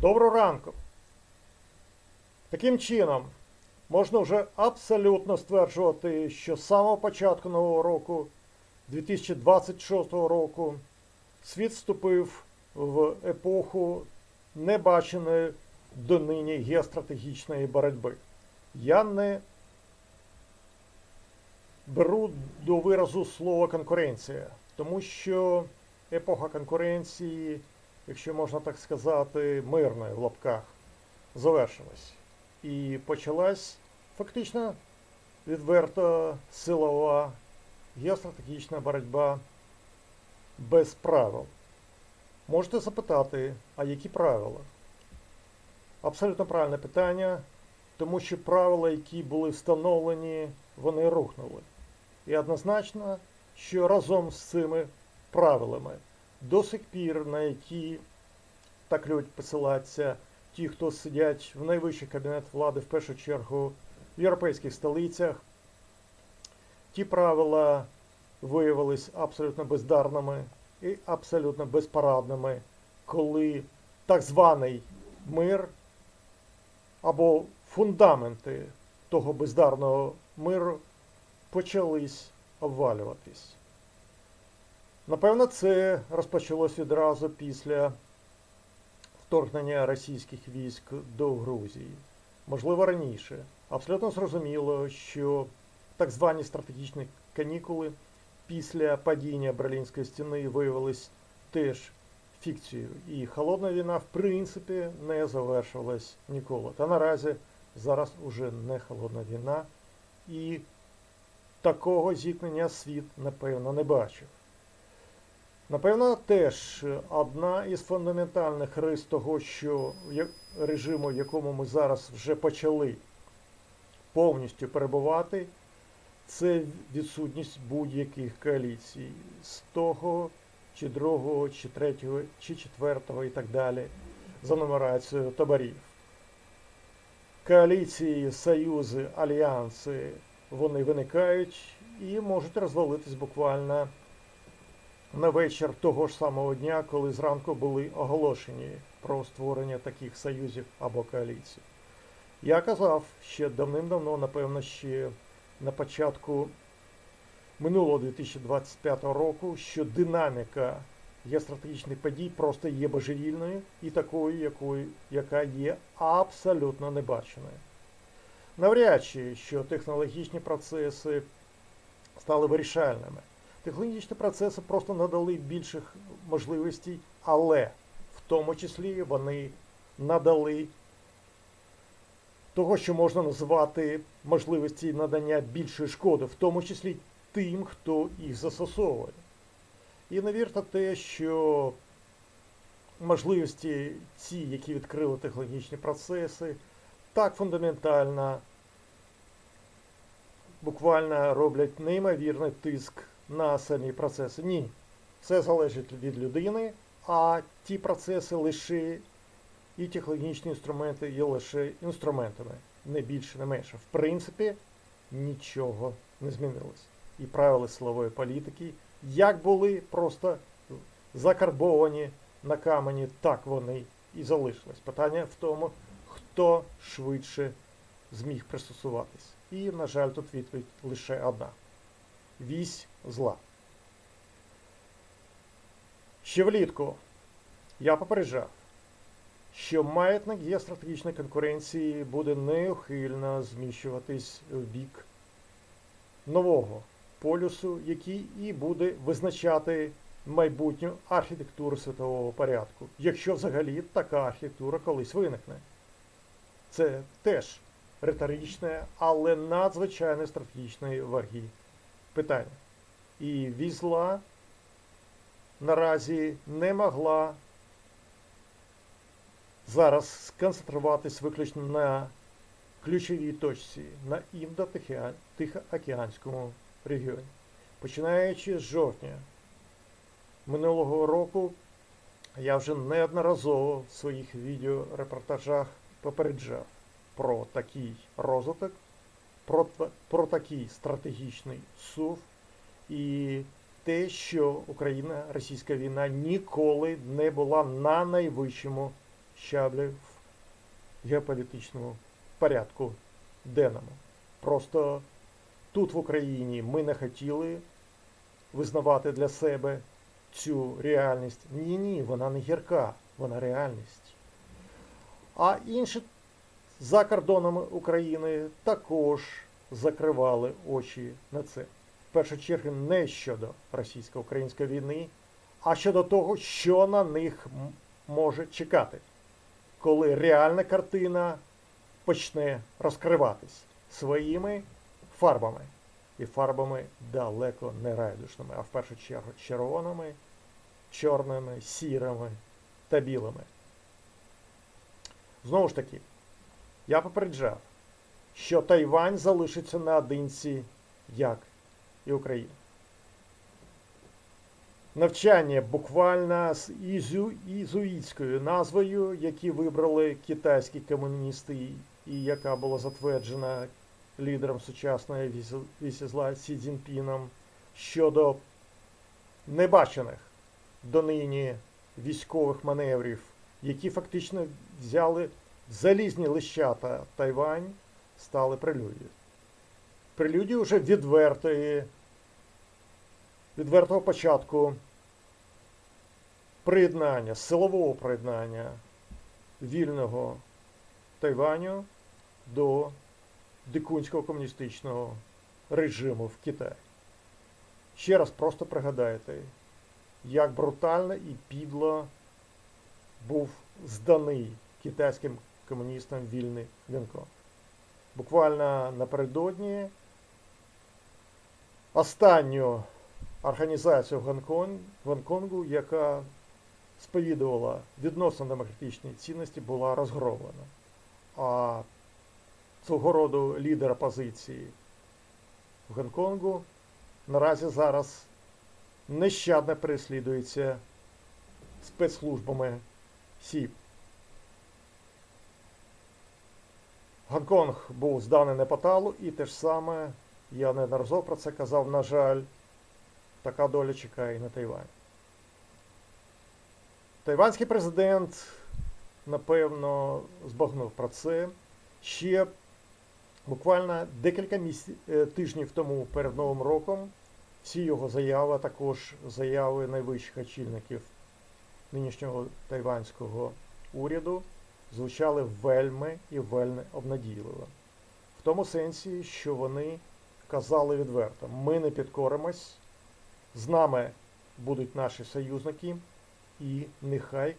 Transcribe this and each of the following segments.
Доброго ранку. Таким чином, можна вже абсолютно стверджувати, що з самого початку нового року, 2026 року, світ вступив в епоху небаченої донині геостратегічної боротьби. Я не беру до виразу слово конкуренція, тому що епоха конкуренції, якщо можна так сказати, мирної в лапках, завершилась. І почалась фактично відверто силова геостратегічна боротьба без правил. Можете запитати, а які правила? Абсолютно правильне питання, тому що правила, які були встановлені, вони рухнули. І однозначно, що разом з цими правилами до сих пір, на які так люблять посилатися ті, хто сидять в найвищий кабінет влади, в першу чергу в європейських столицях, ті правила виявились абсолютно бездарними і абсолютно безпарадними, коли так званий мир або фундаменти того бездарного миру почались обвалюватись. Напевно, це розпочалось відразу після вторгнення російських військ до Грузії. Можливо, раніше. Абсолютно зрозуміло, що так звані стратегічні канікули після падіння Берлінської стіни виявились теж фікцією. І холодна війна, в принципі, не завершилась ніколи. Та наразі зараз уже не холодна війна, і такого зіткнення світ, напевно, не бачив. Напевно, теж одна із фундаментальних рис того, що режиму, в якому ми зараз вже почали повністю перебувати, це відсутність будь-яких коаліцій з того, чи другого, чи третього, чи четвертого і так далі за нумерацією таборів. Коаліції, союзи, альянси, вони виникають і можуть розвалитись буквально на вечір того ж самого дня, коли зранку були оголошені про створення таких союзів або коаліцій. Я казав ще давним-давно, напевно, ще на початку минулого 2025 року, що динаміка геостратегічних подій просто є божевільною і такою, якою, яка є абсолютно небаченою. Навряд чи, що технологічні процеси стали вирішальними. Технологічні процеси просто надали більших можливостей, але в тому числі вони надали того, що можна називати можливості надання більшої шкоди, в тому числі тим, хто їх застосовує. І не те, що можливості ці, які відкрили технологічні процеси, так фундаментально буквально роблять неймовірний тиск на самі процеси. Ні. Все залежить від людини, а ті процеси лише і технологічні інструменти є лише інструментами, не більше, не менше. В принципі, нічого не змінилось. І правила силової політики, як були просто закарбовані на камені, так вони і залишились. Питання в тому, хто швидше зміг пристосуватись. І, на жаль, тут відповідь лише одна. Вісь зла. Ще влітку я попереджав, що маятник геостратегічної конкуренції буде неухильно зміщуватись в бік нового полюсу, який і буде визначати майбутню архітектуру світового порядку, якщо взагалі така архітектура колись виникне. Це теж риторичне, але надзвичайно стратегічної ваги питання. І візла наразі не могла зараз сконцентруватись виключно на ключовій точці на Індо-Тихоокеанському регіоні. Починаючи з жовтня минулого року, я вже неодноразово в своїх відеорепортажах попереджав про такий розвиток, про, про такий стратегічний сув і те, що Україна, російська війна ніколи не була на найвищому щаблі в геополітичному порядку денному. Просто тут в Україні ми не хотіли визнавати для себе цю реальність. Ні, ні, вона не гірка, вона реальність. А інші за кордонами України також закривали очі на це. В першу чергу не щодо російсько-української війни, а щодо того, що на них може чекати, коли реальна картина почне розкриватись своїми фарбами. І фарбами далеко не райдушними, а в першу чергу червоними, чорними, сірими та білими. Знову ж таки, я попереджав, що Тайвань залишиться наодинці, як і Україна. Навчання буквально з ізю, ізуїтською назвою, які вибрали китайські комуністи, і яка була затверджена лідером сучасної вісізла Сі Цзіньпіном щодо небачених донині військових маневрів, які фактично взяли залізні лищата Тайвань, стали прелюдією. Прелюдією вже відвертої, відвертого початку приєднання, силового приєднання вільного Тайваню до дикунського комуністичного режиму в Китаї. Ще раз просто пригадайте, як брутально і підло був зданий китайським комуністам вільний Гонконг. Буквально напередодні останню організацію в Гонконг, Гонконгу, яка сповідувала відносно демократичні цінності, була розгромлена. А цього роду лідер опозиції в Гонконгу наразі зараз нещадно переслідується спецслужбами СІП. Гонконг був зданий Непаталу, і те ж саме, я неодноразово про це казав, на жаль, така доля чекає і на Тайвань. Тайванський президент, напевно, збагнув про це. Ще буквально декілька місяців, тижнів тому перед Новим роком всі його заяви, а також заяви найвищих очільників нинішнього тайванського уряду звучали вельми і вельми обнадійливо. В тому сенсі, що вони казали відверто: ми не підкоримось, з нами будуть наші союзники, і нехай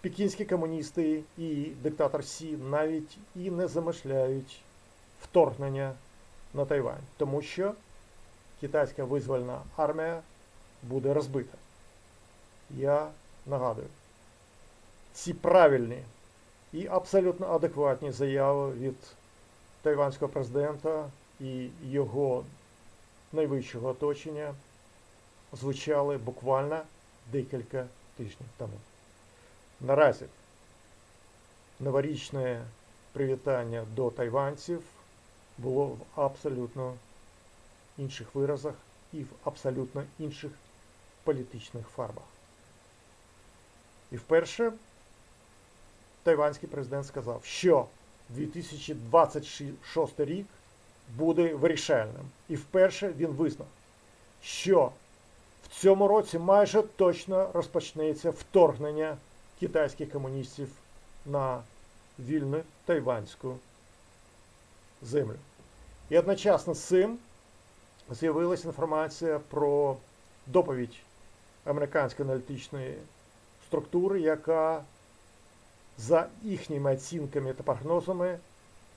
пекінські комуністи і диктатор Сі навіть і не замишляють вторгнення на Тайвань, тому що китайська визвольна армія буде розбита. Я нагадую, ці правильні і абсолютно адекватні заяви від тайванського президента і його найвищого оточення звучали буквально декілька тижнів тому. Наразі новорічне привітання до тайванців було в абсолютно інших виразах і в абсолютно інших політичних фарбах. І вперше тайванський президент сказав, що 2026 рік буде вирішальним. І вперше він визнав, що в цьому році майже точно розпочнеться вторгнення китайських комуністів на вільну тайванську землю. І одночасно з цим з'явилася інформація про доповідь американської аналітичної структури, яка за їхніми оцінками та прогнозами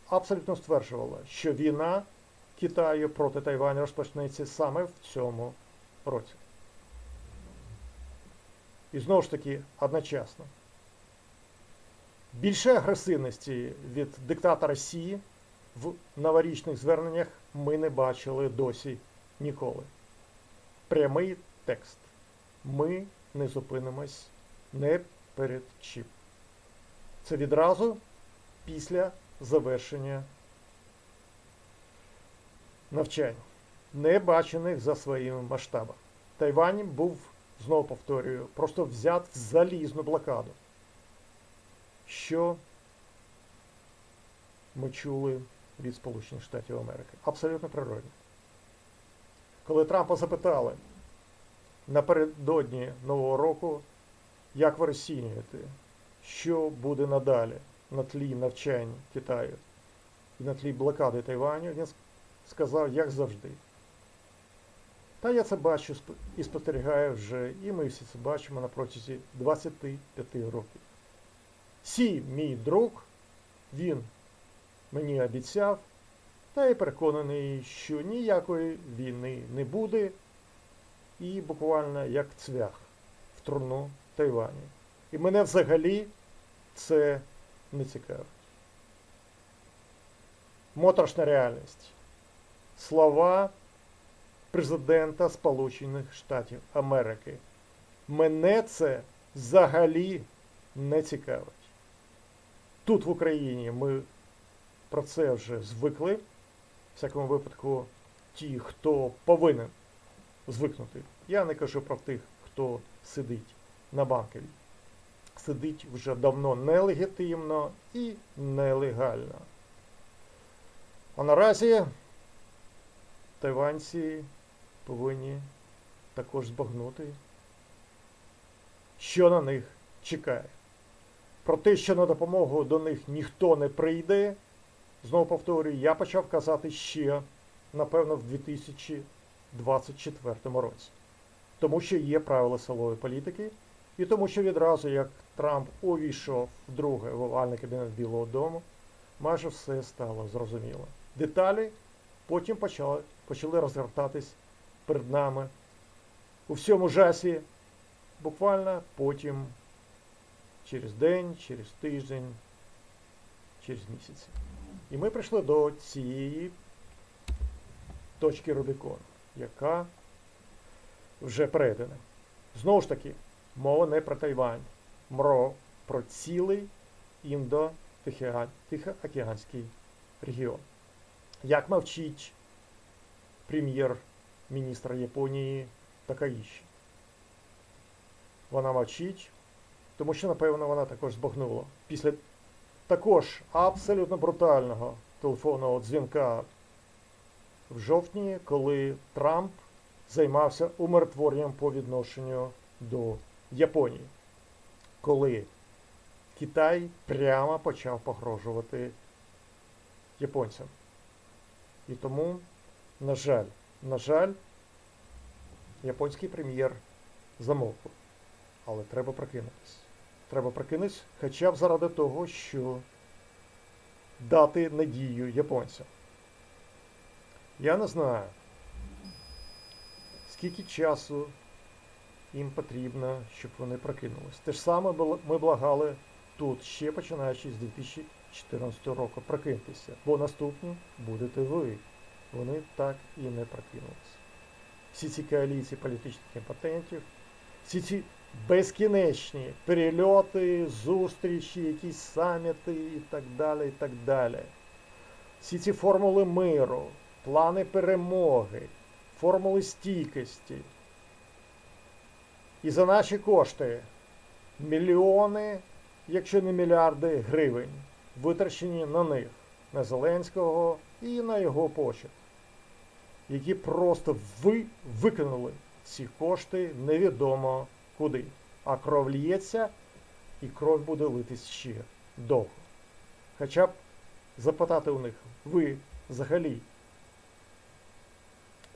абсолютно стверджувала, що війна Китаю проти Тайваню розпочнеться саме в цьому році. І знову ж таки одночасно. Більше агресивності від диктатора Сі в новорічних зверненнях ми не бачили досі ніколи. Прямий текст. Ми не зупинимось не перед чим. Це відразу після завершення навчань, не бачених за своїми масштабами. Тайвань був, знову повторюю, просто взят в залізну блокаду. що ми чули від Сполучених Штатів Америки. Абсолютно природно. Коли Трампа запитали напередодні Нового року, як ви розцінюєте, що буде надалі на тлі навчань Китаю і на тлі блокади Тайваню, він сказав, як завжди. Та я це бачу і спостерігаю вже, і ми всі це бачимо на протязі 25 років. Сі, мій друг, він мені обіцяв, та я переконаний, що ніякої війни не буде, і буквально як цвях в труну Тайвані. І мене взагалі це не цікавить. Моторошна реальність. Слова президента Сполучених Штатів Америки. Мене це взагалі не цікавить. Тут в Україні ми про це вже звикли. В всякому випадку, ті, хто повинен звикнути. Я не кажу про тих, хто сидить на банковій. Сидить вже давно нелегітимно і нелегально. А наразі тайванці повинні також збагнути, що на них чекає. Про те, що на допомогу до них ніхто не прийде, знову повторюю, я почав казати ще, напевно, в 2024 році. Тому що є правила силової політики, і тому що відразу, як Трамп увійшов вдруге в овальний кабінет Білого Дому, майже все стало зрозуміло. Деталі потім почали, почали розгортатись перед нами у всьому жасі, буквально потім через день, через тиждень, через місяць. І ми прийшли до цієї точки Рубікону, яка вже перейдена. Знову ж таки, мова не про Тайвань, мова про цілий індо-тихоокеанський регіон. Як мовчить прем'єр-міністр Японії Такаїші. Вона мовчить, тому що, напевно, вона також збагнула. Після також абсолютно брутального телефонного дзвінка в жовтні, коли Трамп займався умиротворенням по відношенню до Японії, коли Китай прямо почав погрожувати японцям. І тому, на жаль, на жаль, японський прем'єр замовкав. Але треба прокинутися. Треба прокинутися хоча б заради того, що дати надію японцям. Я не знаю, скільки часу їм потрібно, щоб вони прокинулись. Те ж саме ми благали тут, ще починаючи з 2014 року, прокиньтеся, бо наступні будете ви. Вони так і не прокинулись. Всі ці коаліції політичних імпотентів, всі ці безкінечні перельоти, зустрічі, якісь саміти і так далі. і так далі. Всі ці формули миру, плани перемоги, формули стійкості. І за наші кошти мільйони, якщо не мільярди гривень, витрачені на них, на Зеленського і на його почет, які просто ви викинули ці кошти невідомо куди. А кров лється, і кров буде литись ще довго. Хоча б запитати у них, ви взагалі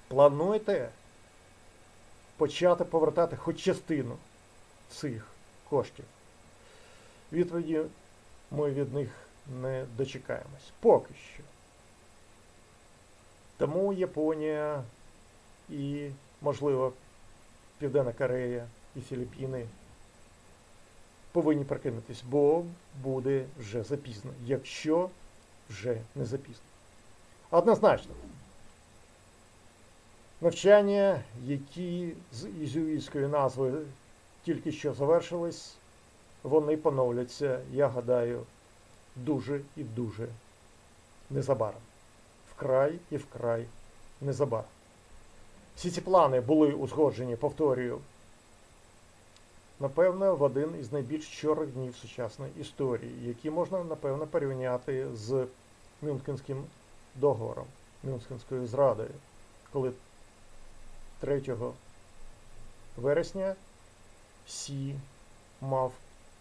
плануєте почати повертати хоч частину цих коштів? Відповіді ми від них не дочекаємось. Поки що. Тому Японія і, можливо, Південна Корея і Філіппіни повинні прокинутись, бо буде вже запізно, якщо вже не запізно. Однозначно. Навчання, які з ізюїтською назвою тільки що завершились, вони поновляться, я гадаю, дуже і дуже незабаром. Вкрай і вкрай незабаром. Всі ці плани були узгоджені, повторюю, напевно, в один із найбільш чорних днів сучасної історії, які можна, напевно, порівняти з Мюнхенським договором, Мюнхенською зрадою, коли 3 вересня Сі мав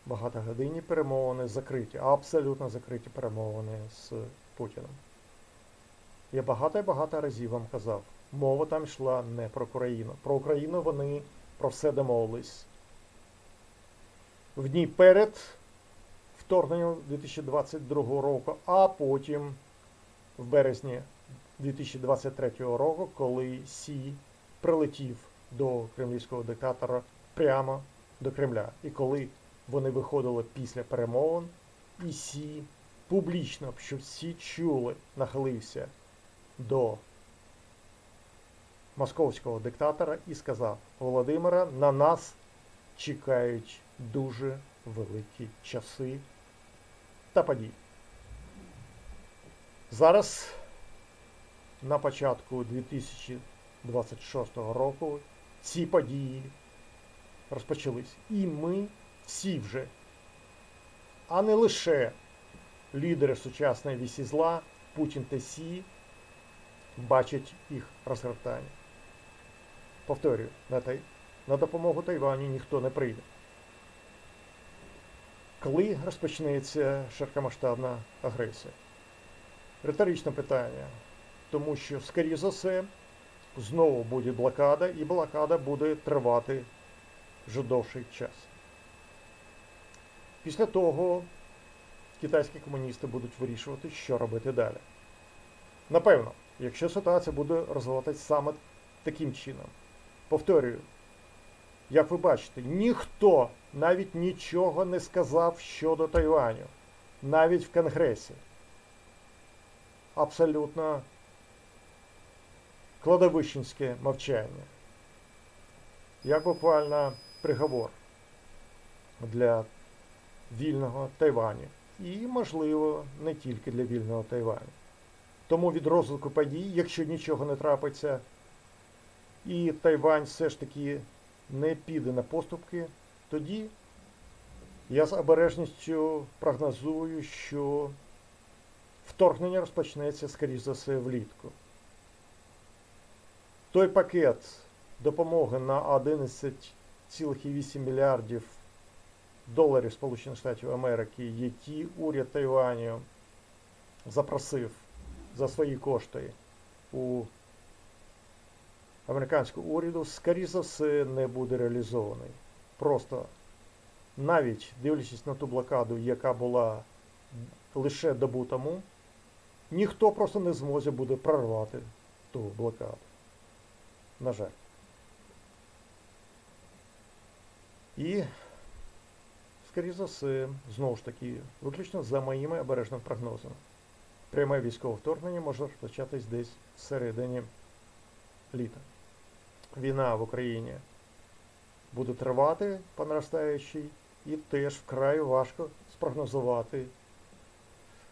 багатогодинні перемовини закриті, абсолютно закриті перемовини з Путіним. Я багато і багато разів вам казав, мова там йшла не про Україну. Про Україну вони про все домовились. В дні перед вторгненням 2022 року, а потім в березні 2023 року, коли Сі прилетів до кремлівського диктатора прямо до Кремля. І коли вони виходили після перемовин, і Сі публічно, щоб всі чули, нахилився до московського диктатора і сказав: Володимира, на нас чекають дуже великі часи та події. Зараз на початку 2026 року ці події розпочались. І ми всі вже, а не лише лідери сучасної вісі зла, Путін та Сі, бачать їх розгортання. Повторюю, на, тай... на допомогу Тайваню ніхто не прийде. Коли розпочнеться широкомасштабна агресія? Риторичне питання. Тому що, скоріше за все, знову буде блокада, і блокада буде тривати вже довший час. Після того китайські комуністи будуть вирішувати, що робити далі. Напевно, якщо ситуація буде розвиватися саме таким чином. Повторюю, як ви бачите, ніхто навіть нічого не сказав щодо Тайваню, навіть в Конгресі. Абсолютно кладовищенське мовчання. Як буквально приговор для вільного Тайваню. І, можливо, не тільки для вільного Тайваню. Тому від розвитку подій, якщо нічого не трапиться, і Тайвань все ж таки не піде на поступки, тоді я з обережністю прогнозую, що вторгнення розпочнеться, скоріш за все, влітку. Той пакет допомоги на 11,8 мільярдів доларів Сполучених Штатів Америки, які уряд Тайваню запросив за свої кошти у американського уряду, скоріше за все, не буде реалізований. Просто навіть дивлячись на ту блокаду, яка була лише добу тому, ніхто просто не зможе буде прорвати ту блокаду. На жаль. І, скоріше за все, знову ж таки, виключно за моїми обережними прогнозами. Пряме військове вторгнення може розпочатись десь всередині літа. Війна в Україні буде тривати по наростаючій, і теж вкрай важко спрогнозувати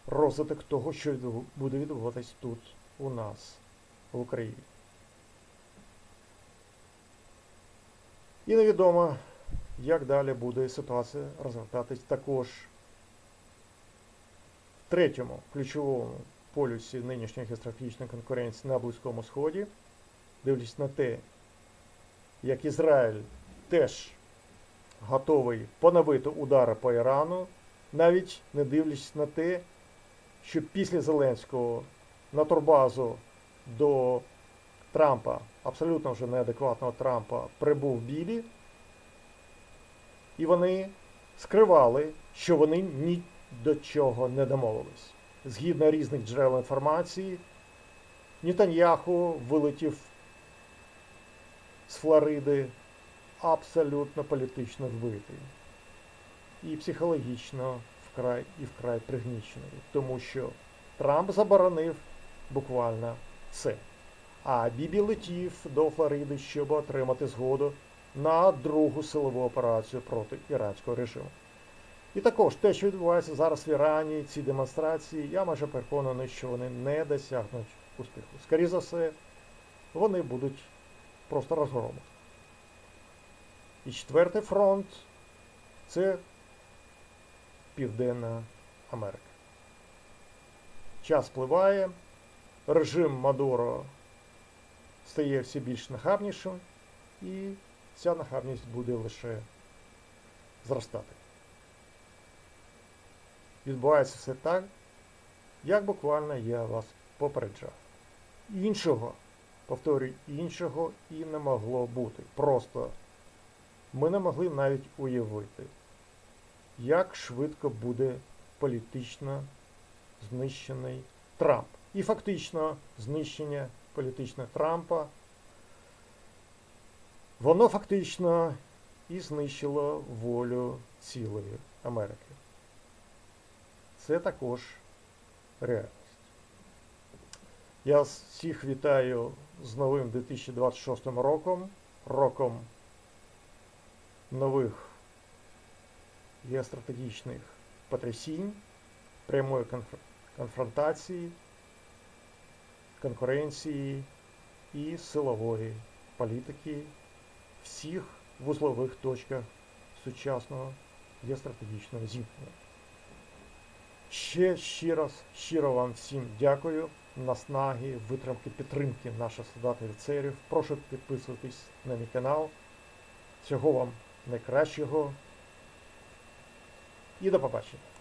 розвиток того, що буде відбуватись тут у нас, в Україні. І невідомо, як далі буде ситуація розгортатись також в третьому ключовому полюсі нинішньої геостратегічної конкуренції на Близькому Сході, дивлячись на те, як Ізраїль теж готовий поновити удари по Ірану, навіть не дивлячись на те, що після Зеленського на турбазу до Трампа, абсолютно вже неадекватного Трампа, прибув Білі, і вони скривали, що вони ні до чого не домовились. Згідно різних джерел інформації, Нетаньяху вилетів з Флориди абсолютно політично вбитий. І психологічно вкрай і вкрай пригнічений. Тому що Трамп заборонив буквально все. А Бібі летів до Флориди, щоб отримати згоду на другу силову операцію проти іранського режиму. І також те, що відбувається зараз в Ірані, ці демонстрації, я майже переконаний, що вони не досягнуть успіху. Скоріше за все, вони будуть просто розгромити. І четвертий фронт Це Південна Америка. Час впливає, режим Мадуро стає все більш нахабнішим, і ця нахабність буде лише зростати. Відбувається все так, як буквально я вас попереджав. Іншого, повторюю, іншого і не могло бути. Просто ми не могли навіть уявити, як швидко буде політично знищений Трамп. І фактично знищення політичного Трампа, воно фактично і знищило волю цілої Америки. Це також реальність. Я всіх вітаю з новим 2026 роком, роком нових геостратегічних потрясінь, прямої конфронтації, конкуренції і силової політики всіх вузлових точках сучасного геостратегічного зіткнення. Ще ще раз щиро вам всім дякую. Наснаги, витримки, підтримки наших солдат і офіцерів. Прошу підписуватись на мій канал. Всього вам найкращого. І до побачення.